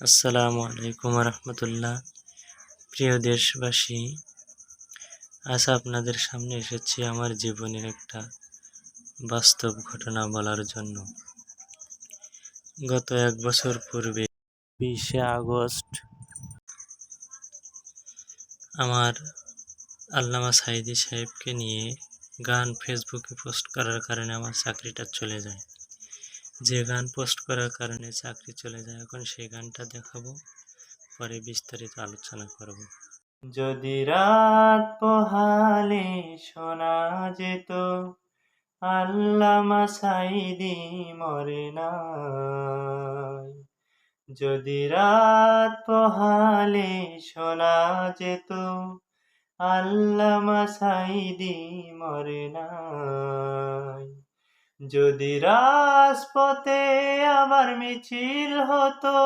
আসসালামু আলাইকুম রহমতুল্লাহ। প্রিয় দেশবাসী, আজ আপনাদের সামনে এসেছি আমার জীবনের একটা বাস্তব ঘটনা বলার জন্য। গত এক বছর পূর্বে বিশে আগস্ট আমার আল্লামা সাইদি সাহেবকে নিয়ে গান ফেসবুকে পোস্ট করার কারণে আমার চাকরিটা চলে যায়। যে গান পোস্ট করার কারণে চাকরি চলে যায়, এখন সেই গানটা দেখাবো, পরে বিস্তারিত আলোচনা করব। যদি রাত পোহালে শোনা যেত আল্লামা সাইদি মরে নাই। যদি রাত পোহালে শোনা যেত আল্লামা সাইদি মরে নাই। যদি রাজপথে আমার মিছিল হতো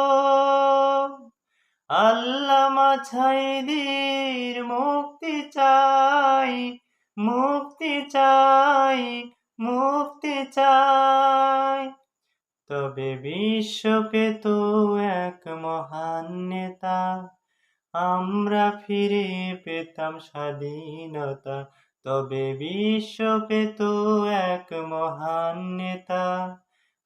আল্লামা ছাইদির মুক্তি চাই মুক্তি চাই মুক্তি চাই। তবে বিশ্ব পেত এক মহান নেতা, আমরা ফিরে পেতাম স্বাধীনতা তবে বিশ্ব পেত এক মহান নেতা।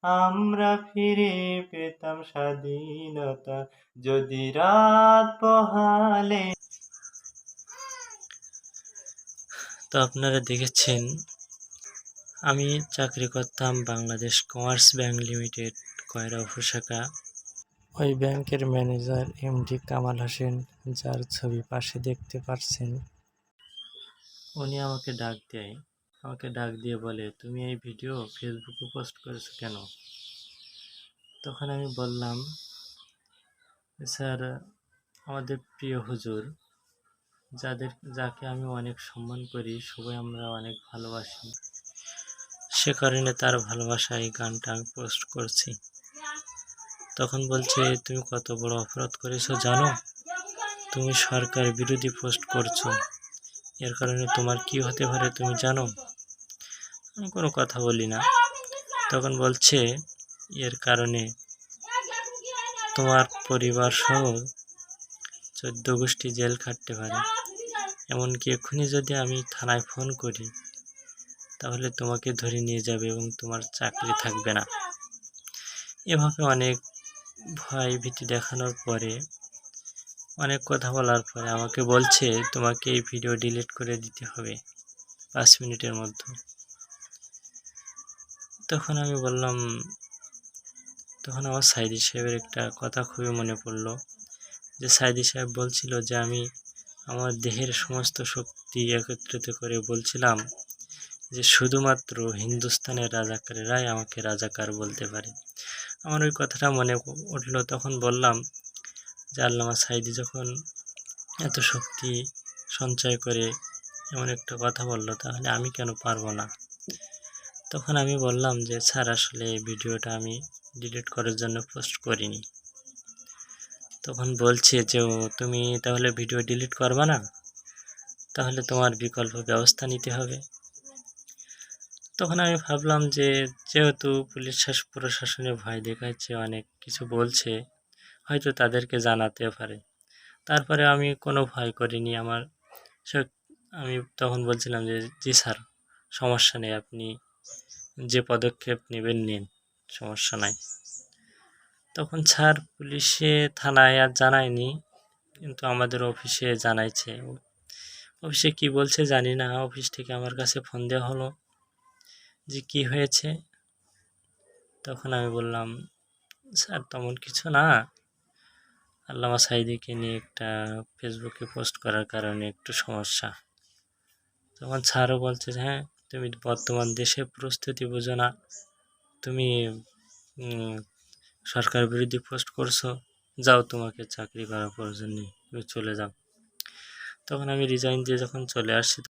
আমরা ফিরে পেতাম স্বাধীনতা যদি রাত পোহালে। তো আপনারা দেখেছেন আমি চাকরি করতাম Bangladesh commerce bank limited Koyra উপশাখা। ওই ব্যাংকের manager M MD Kamal Hossain যার ছবি পাশে দেখতে পাচ্ছেন উনি আমাকে ডাক দেয়। আমাকে ডাক দিয়ে বলে, তুমি এই ভিডিও ফেসবুকে পোস্ট করেছ কেন? তখন আমি বললাম, স্যার, আমাদের প্রিয় হুজুর, যাদের, যাকে আমি অনেক সম্মান করি, সবাই আমরা অনেক ভালোবাসি। সে কারণে তার ভালোবাসা এই গানটা আমি পোস্ট করছি। তখন বলছে, তুমি কত বড় অপরাধ করেছ জানো? তুমি সরকার বিরোধী পোস্ট করছ। এর কারণে তোমার কি হতে পারে তুমি জানো? আমি কোনো কথা বলি না। তখন বলছে, এর কারণে তোমার পরিবার সহ চোদ্দ গোষ্ঠী জেল খাটতে পারে। এমনকি এক্ষুনি যদি আমি থানায় ফোন করি, তাহলে তোমাকে ধরে নিয়ে যাবে এবং তোমার চাকরি থাকবে না। এভাবে অনেক ভয় ভীতি দেখানোর পরে অনেক কথা বলার পরে আমাকে বলছে, তোমাকে এই ভিডিও ডিলিট করে দিতে হবে পাঁচ মিনিটের মধ্যে। তখন আমি বললাম, তখন আমার সাইদি সাহেবের একটা কথা খুবই মনে পড়ল, যে সাইদি সাহেব বলছিল যে আমি আমার দেহের সমস্ত শক্তি একত্রিত করে বলছিলাম যে শুধুমাত্র হিন্দুস্তানের রাজাকারেরাই আমাকে রাজাকার বলতে পারে। আমার ওই কথাটা মনে উঠল তখন বললাম যে আল্লামা সাইদি যখন এত শক্তি সঞ্চয় করে এমন একটা কথা বলল, তাহলে আমি কেন পারব না? তখন আমি বললাম যে, স্যার, আসলে এই ভিডিওটা আমি ডিলিট করার জন্য পোস্ট করিনি। তখন বলছে যে তুমি তাহলে ভিডিও ডিলিট করবা না? তাহলে তোমার বিকল্প ব্যবস্থা নিতে হবে। তখন আমি ভাবলাম যে, যেহেতু পুলিশ প্রশাসনে ভয় দেখাচ্ছে, অনেক কিছু বলছে হয়তো তাদেরকে জানাতে পারে। তারপরে আমি কোনো ভয় করিনি। আমার আমি তখন বলছিলাম যে, জি স্যার, সমস্যা নেই, আপনি যে পদক্ষেপ নেবেন, নিন, সমস্যা নাই। তখন স্যার পুলিশে, থানায় আর জানায়নি, কিন্তু আমাদের অফিসে জানাইছে। অফিসে কি বলছে জানি না। অফিস থেকে আমার কাছে ফোন দেওয়া হলো যে, কি হয়েছে? তখন আমি বললাম, স্যার, তেমন কিছু না। আল্লামা সাইদিকে নিয়ে একটা ফেসবুকে পোস্ট করার কারণে একটু সমস্যা। তখন স্যারও বলছে হ্যাঁ তুমি বর্তমান দেশে প্রস্তুতি বোঝো না। তুমি সরকার বিরোধী পোস্ট করছ। যাও, তোমাকে চাকরি করার প্রয়োজন নেই। তুমি চলে যাও। তখন আমি রিজাইন দিয়ে যখন চলে আসছি